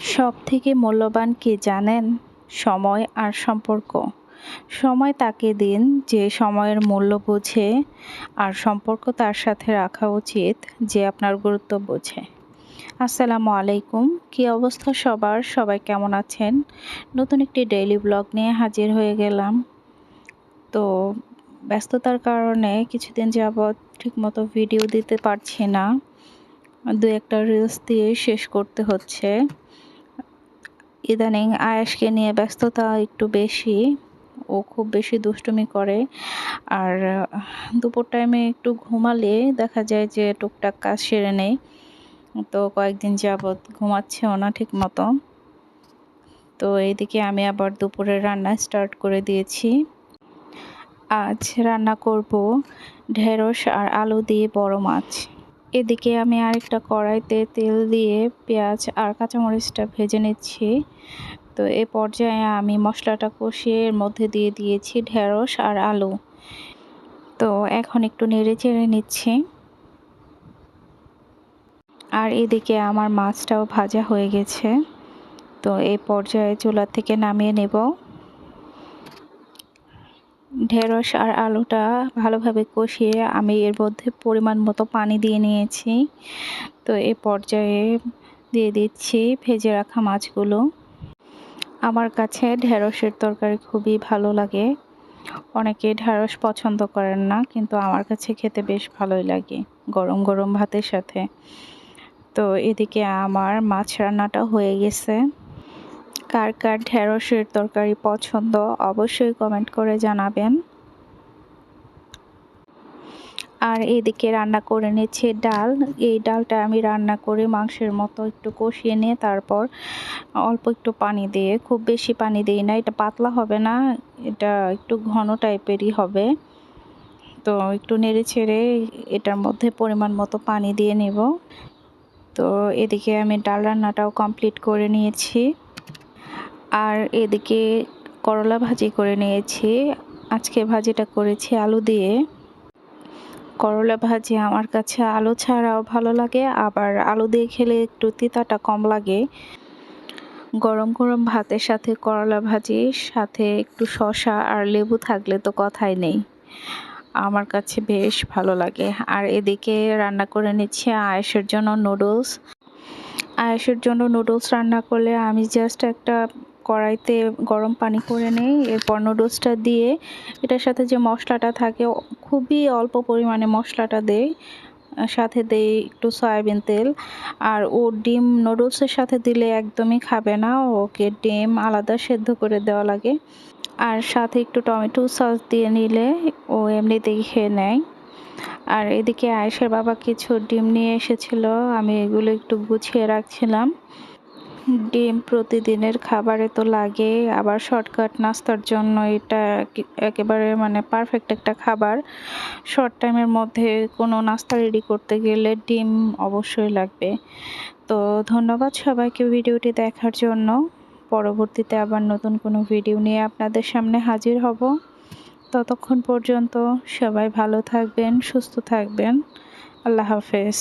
সব থেকে মূল্যবান কি জানেন? সময় আর সম্পর্ক। সময় তাকে দিন যে সময়ের মূল্য বোঝে আর সম্পর্ক তার সাথে রাখা উচিত যে আপনার গুরুত্ব বোঝে। আসসালামু আলাইকুম। কি অবস্থা সবার? সবাই কেমন আছেন? নতুন একটি ডেইলি ব্লগ নিয়ে হাজির হয়ে গেলাম। তো ব্যস্ততার কারণে কিছুদিন যাবৎ ঠিকমতো ভিডিও দিতে পারছি না। দু একটা রিলস দিয়ে শেষ করতে হচ্ছে। ইদানিং আয়াসকে নিয়ে ব্যস্ততা একটু বেশি। ও খুব বেশি দুষ্টুমি করে। আর দুপুর টাইমে একটু ঘুমালে দেখা যায় যে টুকটাক কাজ সেরে নেই। তো কয়েকদিন যাবৎ ঘুমাচ্ছেও না ঠিক মতো তো এইদিকে আমি আবার দুপুরে রান্না স্টার্ট করে দিয়েছি। আজ রান্না করব ঢেঁড়স আর আলু দিয়ে বড় মাছ। এদিকে আমি আরেকটা কড়াইতে তেল দিয়ে পেঁয়াজ আর কাঁচামরিচটা ভেজে নিচ্ছি। তো এ পর্যায়ে আমি মশলাটা কষিয়ে এর মধ্যে দিয়ে দিয়েছি ঢেঁড়স আর আলু। তো এখন একটু নেড়ে চেড়ে নিচ্ছি। আর এদিকে আমার মাছটাও ভাজা হয়ে গেছে। তো এই পর্যায়ে চুলা থেকে নামিয়ে নেব। ঢেঁড়স আর আলুটা ভালোভাবে কষিয়ে আমি এর মধ্যে পরিমাণ মতো পানি দিয়ে নিয়েছি। তো এ পর্যায়ে দিয়ে দিচ্ছি ভেজে রাখা মাছগুলো। আমার কাছে ঢেঁড়সের তরকারি খুবই ভালো লাগে। অনেকে ঢেঁড়স পছন্দ করেন না, কিন্তু আমার কাছে খেতে বেশ ভালোই লাগে গরম গরম ভাতের সাথে। তো এদিকে আমার মাছ রান্নাটা হয়ে গেছে। কার কার ঢেঁড়সের তরকারি পছন্দ অবশ্যই কমেন্ট করে জানাবেন। আর এদিকে রান্না করে নিচ্ছি ডাল। এই ডালটা আমি রান্না করে মাংসের মতো একটু কষিয়ে নিয়ে তারপর অল্প একটু পানি দিয়ে, খুব বেশি পানি দিই না, এটা পাতলা হবে না, এটা একটু ঘন টাইপেরই হবে। তো একটু নেড়ে ছেড়ে এটার মধ্যে পরিমাণ মতো পানি দিয়ে নেব। তো এদিকে আমি ডাল রান্নাটাও কমপ্লিট করে নিয়েছি। আর এদিকে করলা ভাজি করে নিয়েছি। আজকে ভাজিটা করেছি আলু দিয়ে। করলা ভাজি আমার কাছে আলু ছাড়াও ভালো লাগে, আবার আলু দিয়ে খেলে একটু তিতাটা কম লাগে। গরম গরম ভাতের সাথে করলা ভাজি, সাথে একটু শশা আর লেবু থাকলে তো কথাই নেই। আমার কাছে বেশ ভালো লাগে। আর এদিকে রান্না করে নিচ্ছি আয়েসের জন্য নুডলস। আয়েসের জন্য নুডলস রান্না করলে আমি জাস্ট একটা কড়াইতে গরম পানি করে নেই, এরপর নুডলসটা দিয়ে এটার সাথে যে মশলাটা থাকে খুবই অল্প পরিমাণে মশলাটা দেই সাথে দেই একটু সয়াবিন তেল, আর ও ডিম নুডলসের সাথে দিলে একদমই খাবে না, ওকে ডিম আলাদা সেদ্ধ করে দেওয়া লাগে, আর সাথে একটু টমেটো সস দিয়ে নিলে ও এমনিতেই খেয়ে নেয়। আর এদিকে আয়েশের বাবা কিছু ডিম নিয়ে এসেছিল, আমি এগুলো একটু গুছিয়ে রাখছিলাম। ডিম প্রতিদিনের খাবারে তো লাগে, আবার শর্টকাট নাস্তার জন্য এটা একেবারে মানে পারফেক্ট একটা খাবার। শর্ট টাইমের মধ্যে কোনো নাস্তা রেডি করতে গেলে ডিম অবশ্যই লাগবে। তো ধন্যবাদ সবাইকে ভিডিওটি দেখার জন্য। পরবর্তীতে আবার নতুন কোনো ভিডিও নিয়ে আপনাদের সামনে হাজির হব। ততক্ষণ পর্যন্ত সবাই ভালো থাকবেন, সুস্থ থাকবেন। আল্লাহ হাফেজ।